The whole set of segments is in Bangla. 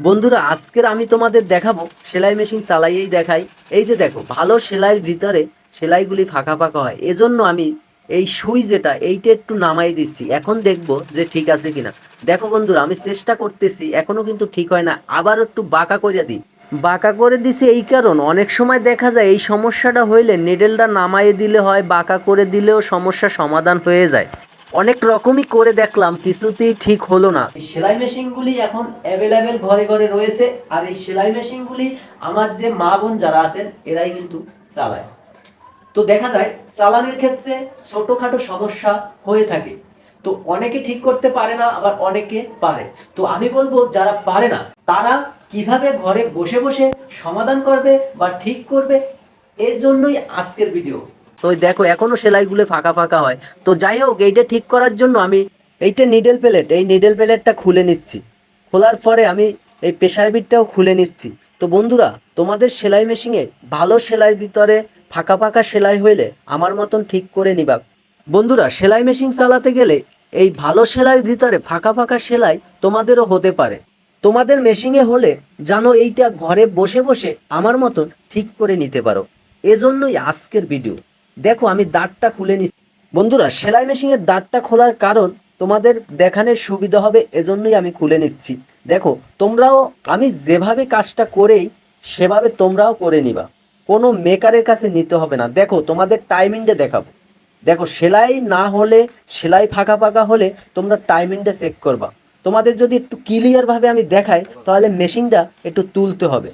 বন্ধুরা, আজকের আমি তোমাদের দেখাবো, সেলাই মেশিন চালাইয়েই দেখাই। এই যে দেখো, ভালো সেলাইয়ের ভিতরে সেলাইগুলি ফাঁকা ফাঁকা হয়। এজন্য আমি এই সুই যেটা, এইটা একটু নামাই দিচ্ছি। এখন দেখব যে ঠিক আছে কিনা। দেখো বন্ধুরা, আমি চেষ্টা করতেছি, এখনও কিন্তু ঠিক হয় না। আবার একটু বাঁকা করে দিই। বাঁকা করে দিছি এই কারণ, অনেক সময় দেখা যায় এই সমস্যাটা হইলে নেডেলটা নামাইয়ে দিলে হয়, বাঁকা করে দিলেও সমস্যা সমাধান হয়ে যায়। অনেক রকমই করে দেখলাম, কিছুতেই ঠিক হলো না। সেলাই মেশিনগুলি এখন অ্যাভেলেবেল ঘরে ঘরে রয়েছে, আর এই সেলাই মেশিনগুলি আমার যে মা বোন যারা আছেন, এরাই কিন্তু চালায়। তো দেখা যায়, চালানের ক্ষেত্রে ছোটখাটো সমস্যা হয়ে থাকে। তো অনেকে ঠিক করতে পারে না, আবার অনেকে পারে। তো আমি বলব, যারা পারে না, তারা কীভাবে ঘরে বসে বসে সমাধান করবে বা ঠিক করবে, এর জন্যই আজকের ভিডিও তো দেখো, এখনও সেলাইগুলো ফাঁকা ফাঁকা হয়। তো যাই হোক, এইটা ঠিক করার জন্য আমি এইটা নিডেল প্লেট এই নিডেল প্লেটটা খুলে নিচ্ছি। খোলার পরে আমি এই প্রেশার বিটটাও খুলে নিচ্ছি। তো বন্ধুরা, তোমাদের সেলাই মেশিনে ভালো সেলাইয়ের ভিতরে ফাঁকা ফাঁকা সেলাই হইলে আমার মতন ঠিক করে নিবা। বন্ধুরা, সেলাই মেশিন চালাতে গেলে এই ভালো সেলাইয়ের ভিতরে ফাঁকা ফাঁকা সেলাই তোমাদেরও হতে পারে। তোমাদের মেশিনে হলে জানো এইটা ঘরে বসে বসে আমার মতন ঠিক করে নিতে পারো। এজন্যই আজকের ভিডিও দেখো, আমি দাঁতটা খুলে নিচ্ছি। বন্ধুরা, সেলাই মেশিনের দাঁতটা খোলার কারণ তোমাদের দেখানোর সুবিধা হবে, এজন্যই আমি খুলে নিচ্ছি। দেখো, তোমরাও, আমি যেভাবে কাজটা করেই, সেভাবে তোমরাও করে নিবা। কোনো মেকারের কাছে নিতে হবে না। দেখো, তোমাদের টাইমিংটা দেখাবো। দেখো, সেলাই না হলে, সেলাই ফাঁকা ফাঁকা হলে তোমরা টাইমিংটা চেক করবা। তোমাদের যদি একটু ক্লিয়ারভাবে আমি দেখাই, তাহলে মেশিনটা একটু তুলতে হবে।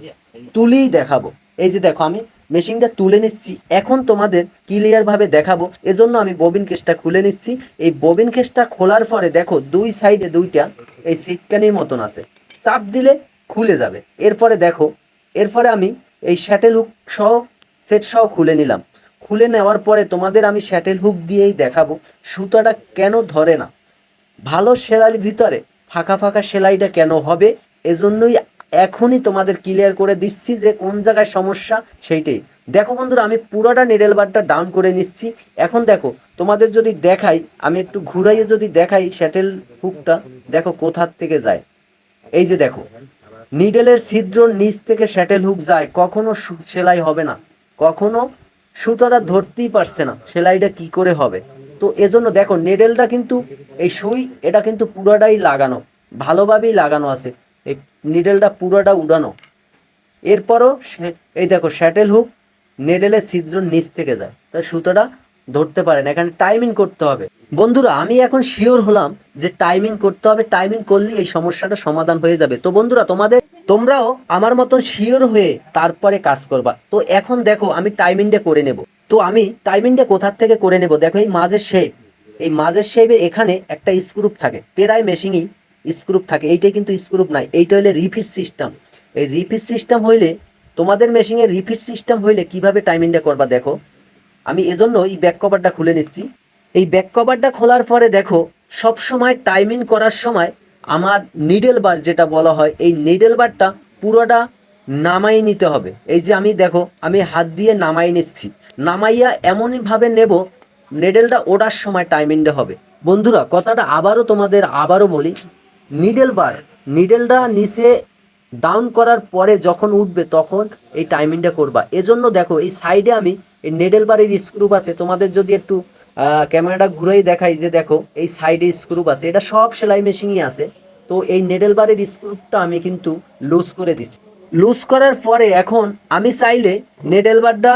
তুলেই দেখাবো। এই যে দেখো, আমি মেশিনটা তুলে নিচ্ছি। এখন তোমাদের ক্লিয়ারভাবে দেখাবো। এজন্য আমি ববিন কেসটা খুলে নিচ্ছি। এই ববিন কেসটা খোলার পরে দেখো, দুই সাইডে দুইটা এই সিটকানির মতন আছে। চাপ দিলে খুলে যাবে। এরপরে দেখো, এরপরে আমি এই শ্যাটেল হুক সহ সেট সহ খুলে নিলাম। খুলে নেওয়ার পরে তোমাদের আমি শ্যাটেল হুক দিয়েই দেখাবো। সুতাটা কেন ধরে না? ভালো সেলাইয়ের ভিতরে ফাঁকা ফাঁকা সেলাইটা কেন হবে? এজন্যই এখনই তোমাদের ক্লিয়ার করে দিচ্ছি যে কোন জায়গায় সমস্যা সেইটাই। দেখো বন্ধুরা, আমি পুরোটা নিডেল বারটা ডাউন করে নিচ্ছি। এখন দেখো, তোমাদের যদি দেখাই, আমি একটু ঘুরাইয়ে যদি দেখাই স্যাটেল হুকটা দেখো কোথার থেকে যায়। এই যে দেখো নিডেলের ছিদ্র নিচ থেকে স্যাটেল হুক যায়, কখনো সেলাই হবে না। কখনো সুতাটা ধরতেই পারছে না, সেলাইটা কি করে হবে? তো এজন্য দেখো নেডেলটা কিন্তু এই সুই, এটা কিন্তু পুরোটাই লাগানো, ভালোভাবেই লাগানো আছে। এই নিডেলটা পুরোটা উড়ানো। এরপরও এই দেখো শ্যাটেল হুক নেডেলের ছিদ্র নিচ থেকে যায়। তাই সুতোটা ধরতে পারে না, এখানে টাইমিং করতে হবে। বন্ধুরা, আমি এখন শিওর হলাম যে টাইমিং করতে হবে টাইমিং করলে এই সমস্যাটা সমাধান হয়ে যাবে। তো বন্ধুরা, তোমাদের, তোমরাও আমার মতন শিওর হয়ে তারপরে কাজ করবা। তো এখন দেখো, আমি টাইমিংটা করে নেব। তো আমি টাইমিংটা কোথার থেকে করে নেব? দেখো, এই মাঝের শেপ এই মাঝের শেপে এখানে একটা স্ক্রুপ থাকে প্রায় মেশিনই স্ক্রুপ থাকে, এইটাই কিন্তু স্ক্রুপ নাই, এইটা হলে রিফিট সিস্টেম। এই রিফিট সিস্টেম হইলে, তোমাদের মেশিনে রিফিট সিস্টেম হইলে কীভাবে টাইমিংটা করবা দেখো। আমি এজন্য এই ব্যাক কভারটা খুলে নিচ্ছি। এই ব্যাক কভারটা খোলার পরে দেখো সব সময় টাইমিং করার সময় আমার নিডেল বার যেটা বলা হয়, এই নিডেল বারটা পুরোটা নামাই নিতে হবে। এই যে আমি দেখো, আমি হাত দিয়ে নামাই নিচ্ছি। নামাইয়া এমনইভাবে নেব নেডেলটা ওড়ার সময় টাইমিংটা হবে। বন্ধুরা, কথাটা আবারও তোমাদের আবারও বলি নিডেল বার। নিডেলটা নিচে ডাউন করার পরে যখন উঠবে তখন এই টাইমিংটা করবা। এজন্য দেখো, এই সাইডে আমি এই নেডেল বারের স্ক্রুপ আছে। তোমাদের যদি একটু ক্যামেরাটা ঘুরেই দেখাই যে দেখো, এই সাইডে স্ক্রুপ আছে। এটা সব সেলাই মেশিনই আছে। তো এই নেডেল বারের স্ক্রুপটা আমি কিন্তু লুজ করে দিচ্ছি। লুজ করার পরে এখন আমি চাইলে নেডেল বারটা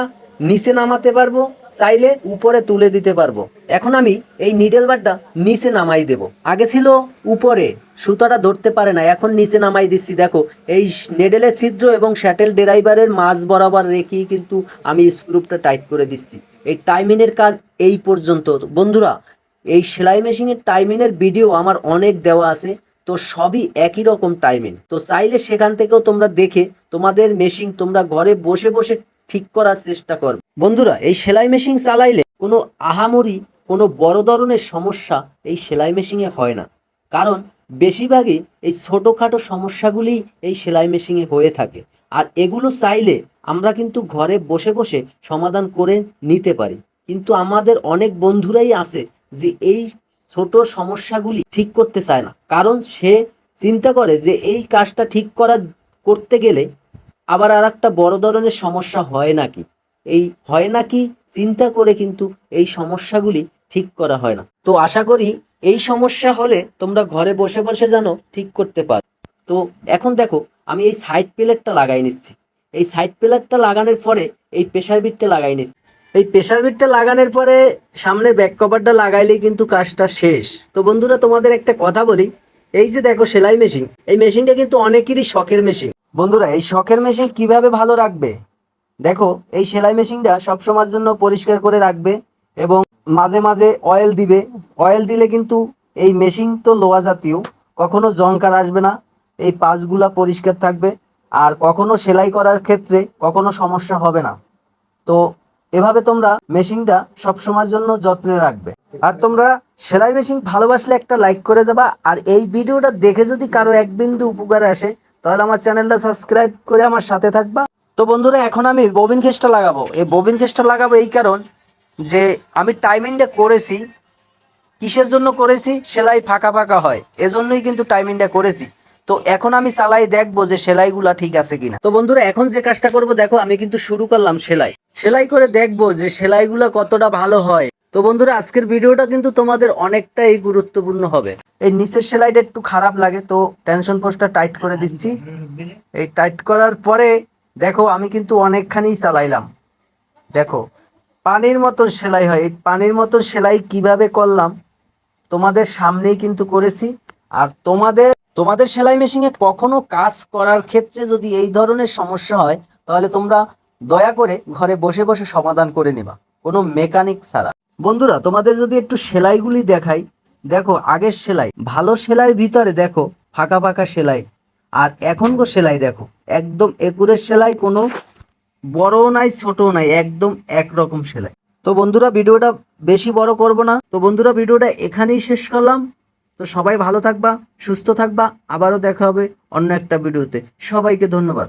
নিচে নামাতে পারব, চাইলে উপরে তুলে দিতে পারব। এখন আমি এই নিডেল বারটা নিচে নামাই দেব। আগে ছিল উপরে, সুতাটা ধরতে পারে না এখন নিচে নামাই দিচ্ছি। দেখো, এই নেডেলের ছিদ্র এবং শ্যাটেল ড্রাইভারের মাঝ বরাবর রেখেই কিন্তু আমি স্ক্রুপটা টাইট করে দিচ্ছি। এই টাইমিংয়ের কাজ এই পর্যন্ত। বন্ধুরা, এই সেলাই মেশিনের টাইমিংয়ের ভিডিও আমার অনেক দেওয়া আছে, তো সবই একই রকম টাইমিং তো চাইলে সেখান থেকেও তোমরা দেখে, তোমাদের মেশিন তোমরা ঘরে বসে বসে ঠিক করার চেষ্টা করবে। বন্ধুরা, এই সেলাই মেশিন চালাইলে কোনো আহামরি, কোনো বড় ধরনের সমস্যা এই সেলাই মেশিনে হয় না। কারণ, বেশিরভাগই এই ছোটোখাটো সমস্যাগুলি এই সেলাই মেশিনে হয়ে থাকে। আর এগুলো চাইলে আমরা কিন্তু ঘরে বসে বসে সমাধান করে নিতে পারি। কিন্তু আমাদের অনেক বন্ধুরাই আছে যে এই ছোট সমস্যাগুলি ঠিক করতে চায় না। কারণ সে চিন্তা করে যে এই কাজটা ঠিক করা করতে গেলে আবার আর একটা বড় ধরনের সমস্যা হয় নাকি? এই হয় নাকি? চিন্তা করে কিন্তু এই সমস্যাগুলি ঠিক করা হয় না। তো আশা করি এই সমস্যা হলে তোমরা ঘরে বসে বসে যেন ঠিক করতে পারো। তো এখন দেখো, আমি এই সাইড প্লেটটা লাগাই নিচ্ছি। এই সাইড প্লেটটা লাগানোর পরে এই প্রেশার বিটটা লাগাই নিচ্ছি। এই প্রেশার বিটটা লাগানোর পরে সামনে ব্যাক কভারটা লাগাইলেই কিন্তু কাজটা শেষ। তো বন্ধুরা, তোমাদের একটা কথা বলি। এই যে দেখো সেলাই মেশিন এই মেশিনটা কিন্তু অনেকেরই শখের মেশিন বন্ধুরা, এই শখের মেশিন কীভাবে ভালো রাখবে? দেখো, এই সেলাই মেশিনটা সবসময়ের জন্য পরিষ্কার করে রাখবে এবং মাঝে মাঝে অয়েল দিবে। অয়েল দিলে কিন্তু এই মেশিন তো লোয়া জাতীয়, কখনো জংকার আসবে না, এই পাঁচগুলা পরিষ্কার থাকবে। আর কখনো সেলাই করার ক্ষেত্রে কখনো সমস্যা হবে না। তো এভাবে তোমরা মেশিনটা সবসময়ের জন্য যত্নে রাখবে। আর তোমরা সেলাই মেশিন ভালোবাসলে একটা লাইক করে যাবা আর এই ভিডিওটা দেখে যদি কারও এক বিন্দু উপকার আসে তাহলে আমার চ্যানেলটা সাবস্ক্রাইব করে আমার সাথে থাকবা। তো বন্ধুরা, এখন আমি ববিন কেসটা লাগাবো। এই ববিন কেসটা লাগাবো এই কারণ যে আমি টাইমিংটা করেছি, কিসের জন্য করেছি, সেলাই ফাঁকা ফাঁকা হয়। এজন্যই কিন্তু টাইমিংটা করেছি। তো এখন আমি চালাই দেখব যে সেলাইগুলা ঠিক আছে কিনা। তো বন্ধুরা, এখন যে কাজটা করব, দেখো আমি কিন্তু শুরু করলাম সেলাই। সেলাই করে দেখব যে সেলাইগুলো কতটা ভালো হয়। তো বন্ধুরা, আজকের ভিডিওটা কিন্তু তোমাদের অনেকটাই গুরুত্বপূর্ণ হবে। এই নিচের সেলাইটা একটু খারাপ লাগে, তো টেনশন পোস্টটা টাইট করে দিচ্ছি। এই টাইট করার পরে, দেখো, আমি কিন্তু অনেকখানি চালাইলাম। দেখো, পানির মতো সেলাই হয়। এই পানির মতো সেলাই কীভাবে করলাম, তোমাদের সামনেই কিন্তু করেছি। আর তোমাদের তোমাদের সেলাই মেশিনে কখনো কাজ করার ক্ষেত্রে যদি এই ধরনের সমস্যা হয়, তাহলে তোমরা দয়া করে ঘরে বসে বসে সমাধান করে নেবা। কোনো মেকানিক ছাড়া। বন্ধুরা, তোমাদের যদি একটু সেলাইগুলি দেখাই, দেখো, আগের সেলাই, ভালো সেলাইয়ের ভিতরে দেখো, ফাঁকা ফাঁকা সেলাই, আর এখনকার সেলাই দেখো, একদম একুরের সেলাই, কোনো বড় নাই ছোট নাই, একদম একরকম সেলাই। তো বন্ধুরা, ভিডিওটা বেশি বড় করব না। তো বন্ধুরা, ভিডিওটা এখানেই শেষ করলাম। তো সবাই ভালো থাকবা, সুস্থ থাকবা। আবারও দেখা হবে অন্য একটা ভিডিওতে। সবাইকে ধন্যবাদ।